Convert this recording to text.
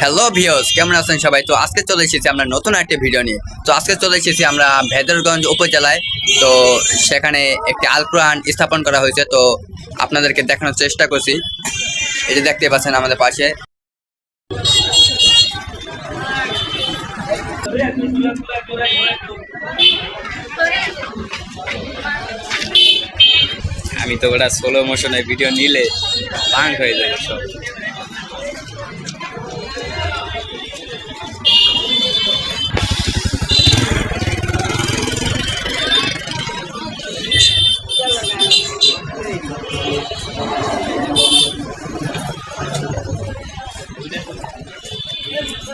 Hello ভিওস কেমন আছেন সবাই? তো আজকে চলে এসেছি আমরা নতুন একটা ভিডিও নিয়ে। তো আজকে চলে এসেছি আমরা ভেদরগঞ্জ উপজেলায়। তো সেখানে একটি আলকুরআন স্থাপন করা হয়েছে। তো আপনাদেরকে দেখানোর চেষ্টা করছি। যে দেখতে পাচ্ছেন আমাদের পাশে। আমি তো ওটা সোলো মোশনে ভিডিও নিলে পাঙ্ক হয়ে যাবে Yeah.